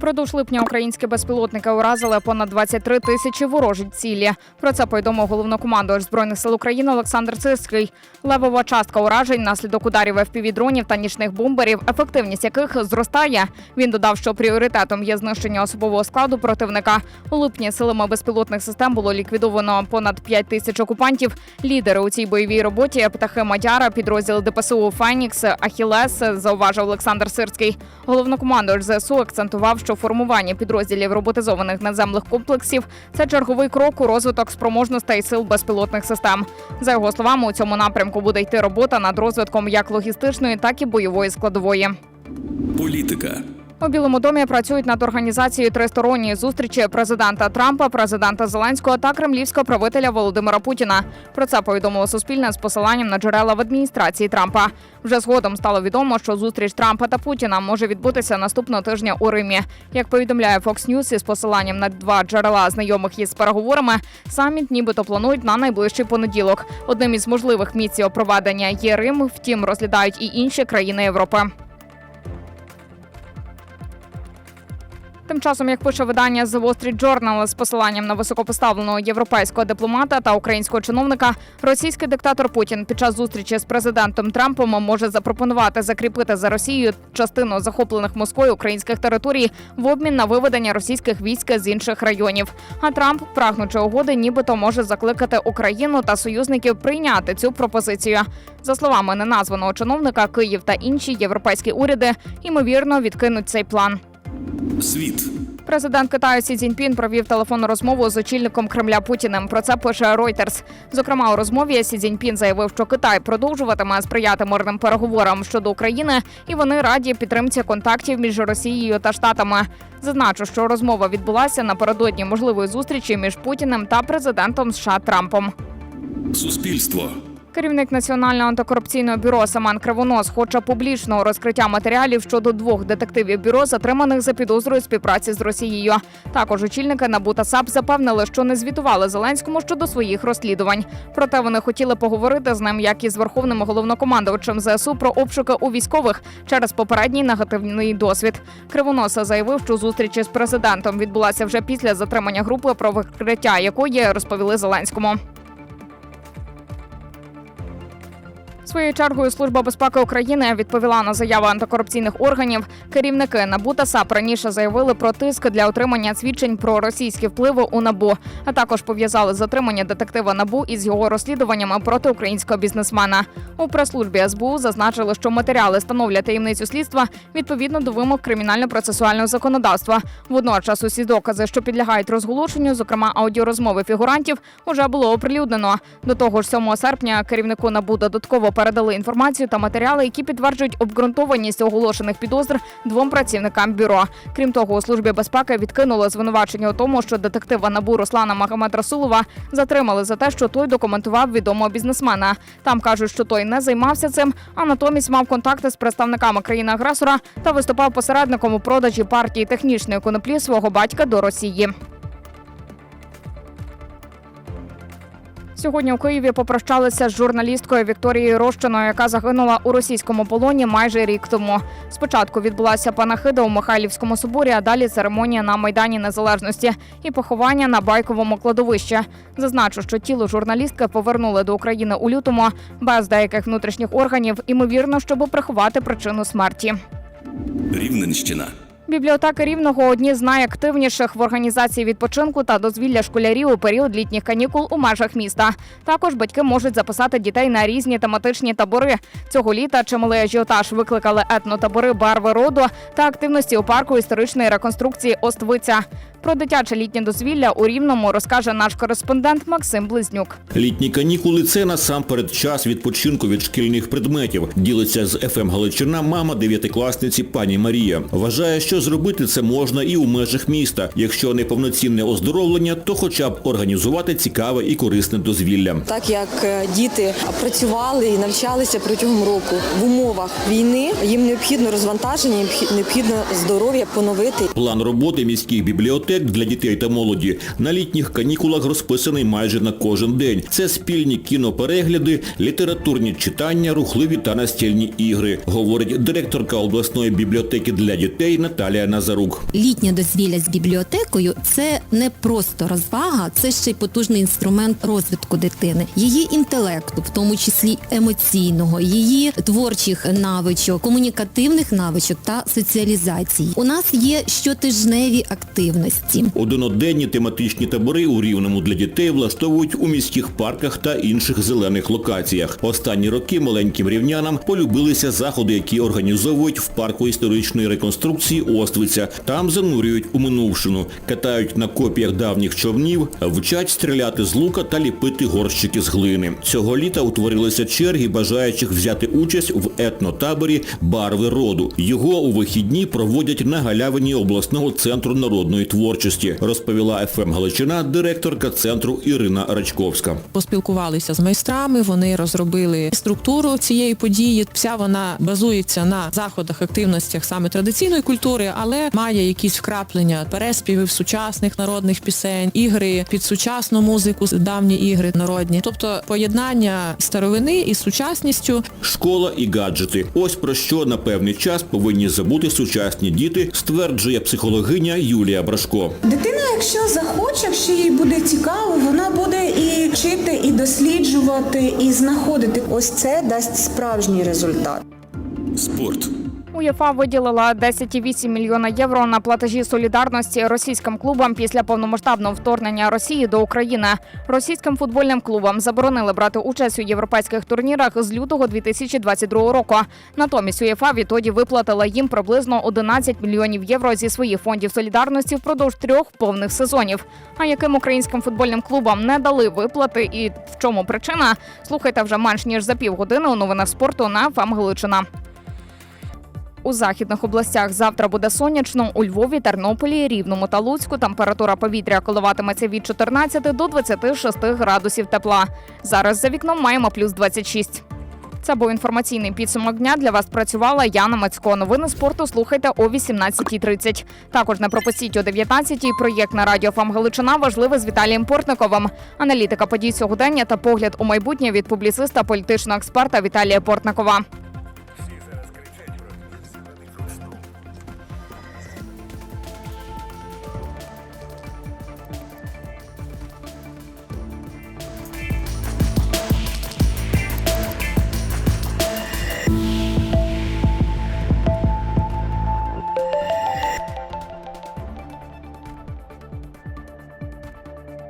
Продовж липня українські безпілотники уразили понад 23 тисячі ворожі цілі. Про це повідомив головнокомандувач збройних сил України Олександр Сирський. Левова частка уражень наслідок ударів FPV-дронів та нічних бомберів, ефективність яких зростає. Він додав, що пріоритетом є знищення особового складу противника. У липні силами безпілотних систем було ліквідовано понад 5 тисяч окупантів. Лідери у цій бойовій роботі птахи Мадяра, підрозділ ДПСУ Фенікс, Ахілес, зауважив Олександр Сирський. Головнокомандувач ЗСУ акцентував, що формування підрозділів роботизованих наземних комплексів це черговий крок у розвиток спроможностей сил безпілотних систем. За його словами, у цьому напрямку буде йти робота над розвитком як логістичної, так і бойової складової. Політика. У Білому домі працюють над організацією тристоронньої зустрічі президента Трампа, президента Зеленського та кремлівського правителя Володимира Путіна. Про це повідомило Суспільне з посиланням на джерела в адміністрації Трампа. Вже згодом стало відомо, що зустріч Трампа та Путіна може відбутися наступного тижня у Римі. Як повідомляє Fox News із посиланням на два джерела знайомих із переговорами, саміт нібито планують на найближчий понеділок. Одним із можливих місць його проведення є Рим. Втім, розглядають і інші країни Європи. Тим часом, як пише видання The Wall Street Journal з посиланням на високопоставленого європейського дипломата та українського чиновника, російський диктатор Путін під час зустрічі з президентом Трампом може запропонувати закріпити за Росією частину захоплених Москвою українських територій в обмін на виведення російських військ з інших районів. А Трамп, прагнучи угоди, нібито може закликати Україну та союзників прийняти цю пропозицію. За словами неназваного чиновника, Київ та інші європейські уряди ймовірно відкинуть цей план. Світ. Президент Китаю Сі Цзіньпін провів телефонну розмову з очільником Кремля Путіним. Про це пише Reuters. Зокрема, у розмові Сі Цзіньпін заявив, що Китай продовжуватиме сприяти мирним переговорам щодо України, і вони раді підтримці контактів між Росією та Штатами. Зазначу, що розмова відбулася напередодні можливої зустрічі між Путіним та президентом США Трампом. Суспільство. Керівник Національного антикорупційного бюро Саман Кривонос хоче публічного розкриття матеріалів щодо двох детективів бюро, затриманих за підозрою співпраці з Росією. Також очільники НАБУ та САП запевнили, що не звітували Зеленському щодо своїх розслідувань. Проте вони хотіли поговорити з ним, як і з верховним головнокомандувачем ЗСУ про обшуки у військових через попередній негативний досвід. Кривоноса заявив, що зустріч із президентом відбулася вже після затримання групи, про викриття якої розповіли Зеленському. Своєю чергою служба безпеки України відповіла на заяви антикорупційних органів. Керівники НАБУ та САП раніше заявили про тиск для отримання свідчень про російські впливи у НАБУ, а також пов'язали затримання детектива НАБУ із його розслідуваннями проти українського бізнесмена. У прес-службі СБУ зазначили, що матеріали становлять таємницю слідства відповідно до вимог кримінально-процесуального законодавства. Водночас усі докази, що підлягають розголошенню, зокрема аудіорозмови фігурантів, уже було оприлюднено. До того ж, 7 серпня керівнику НАБУ додатково передали інформацію та матеріали, які підтверджують обґрунтованість оголошених підозр двом працівникам бюро. Крім того, у службі безпеки відкинули звинувачення у тому, що детектива НАБУ Руслана Магомед Расулова затримали за те, що той документував відомого бізнесмена. Там кажуть, що той не займався цим, а натомість мав контакти з представниками країни-агресора та виступав посередником у продажі партії технічної коноплі свого батька до Росії. Сьогодні у Києві попрощалися з журналісткою Вікторією Рощиною, яка загинула у російському полоні майже рік тому. Спочатку відбулася панахида у Михайлівському соборі, а далі церемонія на майдані Незалежності і поховання на байковому кладовищі. Зазначу, що тіло журналістки повернули до України у лютому без деяких внутрішніх органів, імовірно, щоб приховати причину смерті. Рівненщина. Бібліотеки рівного одні з найактивніших в організації відпочинку та дозвілля школярів у період літніх канікул у межах міста. Також батьки можуть записати дітей на різні тематичні табори. Цього літа чималий ажіотаж викликали етнотабори барви роду та активності у парку історичної реконструкції Оствиця. Про дитяче літнє дозвілля у рівному розкаже наш кореспондент Максим Близнюк. Літні канікули це насамперед час відпочинку від шкільних предметів. Ділиться з ФМ Галичина мама дев'ятикласниці пані Марія. Вважає, що зробити це можна і у межах міста. Якщо не повноцінне оздоровлення, то хоча б організувати цікаве і корисне дозвілля. Так як е, діти працювали і навчалися протягом року в умовах війни, їм необхідно розвантаження, їм необхідно здоров'я поновити. План роботи міських бібліотек проєкт для дітей та молоді. На літніх канікулах розписаний майже на кожен день. Це спільні кіноперегляди, літературні читання, рухливі та настільні ігри, говорить директорка обласної бібліотеки для дітей Наталія Назарук. Літнє дозвілля з бібліотекою це не просто розвага, це ще й потужний інструмент розвитку дитини, її інтелекту, в тому числі емоційного, її творчих навичок, комунікативних навичок та соціалізації. У нас є щотижневі активності. Одиноденні тематичні табори у Рівному для дітей влаштовують у міських парках та інших зелених локаціях. Останні роки маленьким рівнянам полюбилися заходи, які організовують в парку історичної реконструкції Оствиця. Там занурюють у минувшину, катають на копіях давніх човнів, вчать стріляти з лука та ліпити горщики з глини. Цього літа утворилися черги бажаючих взяти участь в етнотаборі Барви роду. Його у вихідні проводять на галявині обласного центру народної творчості, розповіла ФМ Галичина директорка центру Ірина Рачковська. поспілкувалися з майстрами, вони розробили структуру цієї події. Вся вона базується на заходах, активностях саме традиційної культури, але має якісь вкраплення переспівів сучасних народних пісень, ігри під сучасну музику, давні ігри народні, тобто поєднання старовини із сучасністю. Школа і гаджети. Ось про що на певний час повинні забути сучасні діти, стверджує психологиня Юлія Брашко. Дитина, якщо захоче, якщо їй буде цікаво, вона буде і вчити, і досліджувати, і знаходити. Ось це дасть справжній результат. Спорт. УЄФА виділила 10,8 мільйона євро на платежі солідарності російським клубам після повномасштабного вторгнення Росії до України. Російським футбольним клубам заборонили брати участь у європейських турнірах з лютого 2022 року. Натомість УЄФА відтоді виплатила їм приблизно 11 мільйонів євро зі своїх фондів солідарності впродовж трьох повних сезонів. А яким українським футбольним клубам не дали виплати і в чому причина? Слухайте вже менш ніж за півгодини у новинах спорту на ФАМ Галичина. У західних областях завтра буде сонячно. У Львові, Тернополі, Рівному та Луцьку температура повітря коливатиметься від 14 до 26 градусів тепла. Зараз за вікном маємо плюс 26. Це був інформаційний підсумок дня. Для вас працювала Яна Мацько. Новини спорту слухайте о 18.30. Також не пропустіть о 19.00 проєкт на радіо ФАМ Галичина важливе з Віталієм Портниковим. Аналітика подій сьогодення та погляд у майбутнє від публіциста політичного експерта Віталія Портникова.